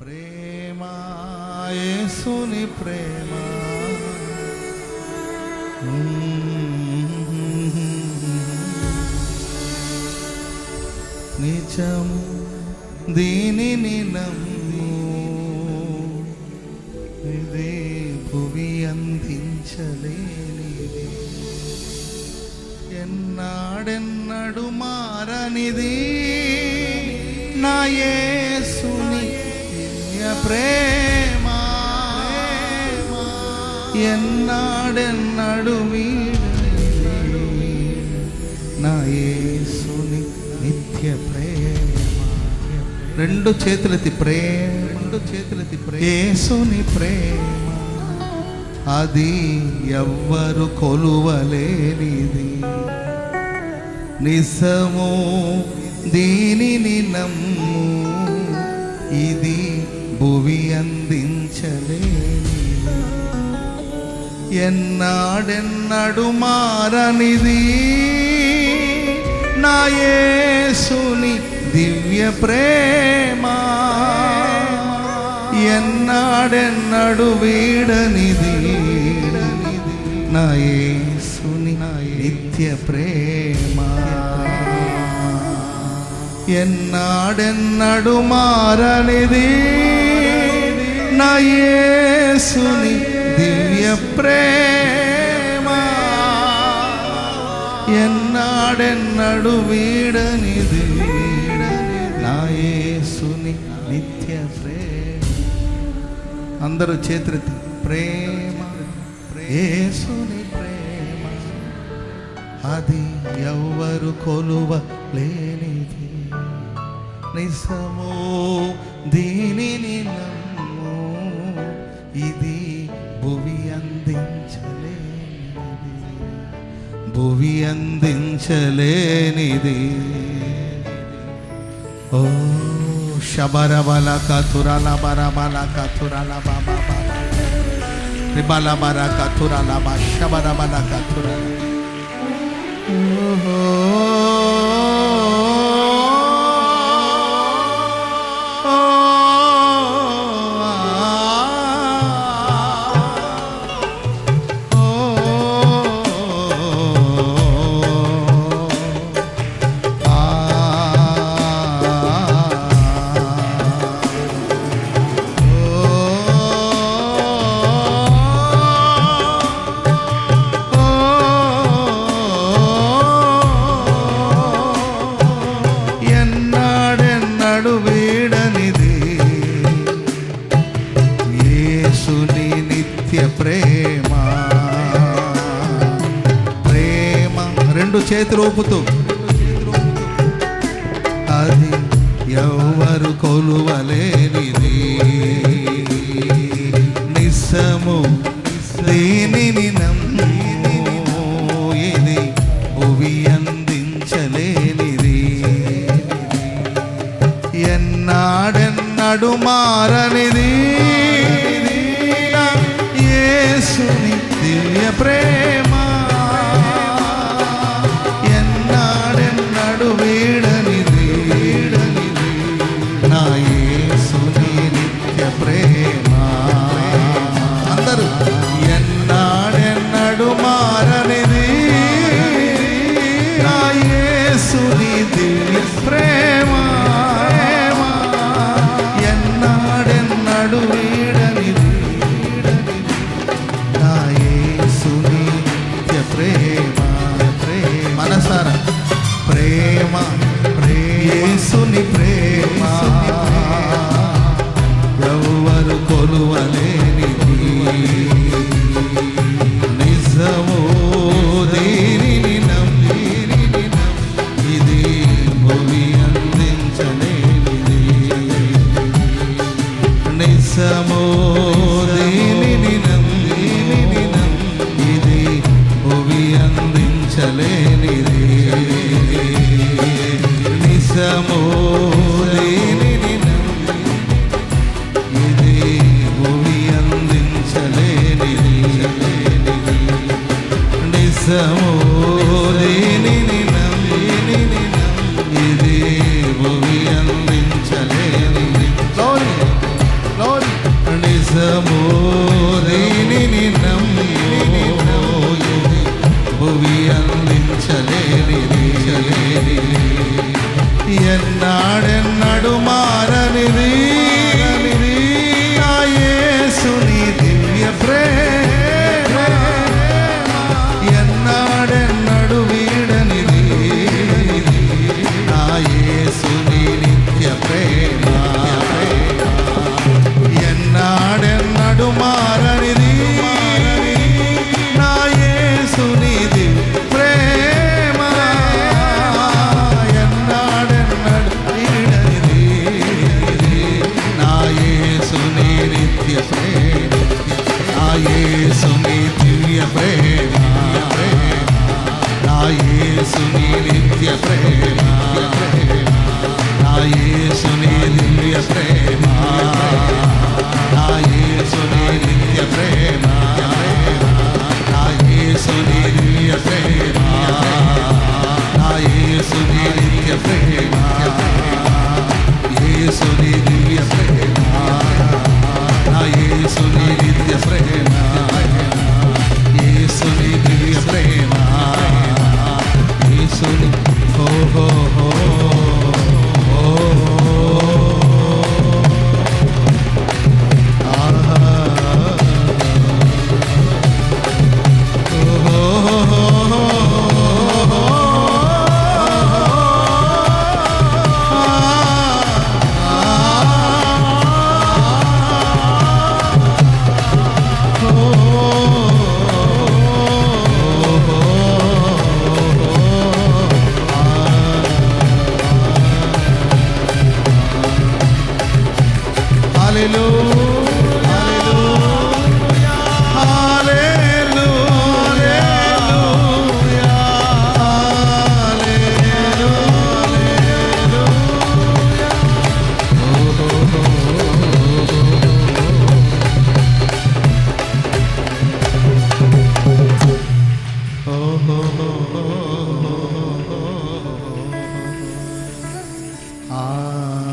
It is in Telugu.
ప్రేమ. యేసుని ప్రేమ నిజము దీనిని నమ్ము. ఇదే భువి అందించలేనిది. ఎన్నాడెన్నడు మారనిది నా యేసుని ప్రేమ. ఎన్నాడెన్నడు వీడనిది నా యేసుని నిత్య ప్రేమ. రెండు చేతులెత్తి ప్రేమ. రెండు చేతులెత్తి ప్రేమ. యేసుని ప్రేమ. అది ఎవ్వరు కొలువలేనిది. నిజము దీనిని నమ్ము. ఇది భువి అందించలేనిది ఎన్నాడెన్నడు మారనిది నా యేసుని దివ్య ప్రేమ ఎన్నాడెన్నడు వీడనిది నా యేసుని నిత్య ప్రేమ ఎన్నాడెన్నడు నయేసుని దివ్య ప్రేమ. ఎన్నాడెన్నడు వీడనిది నా యేసుని నిత్య ప్రేమ. అందరూ చేతులెత్తి ప్రేమ ఏసుని ప్రేమ. అది ఎవ్వరు కొలువ లేనిది నిజము దీనిని నమ్ము. ఇది భువి అందించలేనిది. భువి అందించలేనిది. ఓ శబరబల కథురల బరబల కథురల బాబా రిబల బర కథురల బా శబరబల రెండు చేతులు ఊపుతూ. అది ఎవరు కొలువలేనిది. నిస్సము దీనిని నమ్ము ఇది అందించలేనిది. ఎన్నాడెన్నడు మారనిది. యేసుని దివ్య ప్రేమ నిజము దీనిని నమ్మి ఇది భూమి అందించలేనిది. నిజము దీనిని ఇది భూమి అందించలేనిది. నిజము దీనిని నమ్మి ఇది భూమి అందించలేనిది. Ah.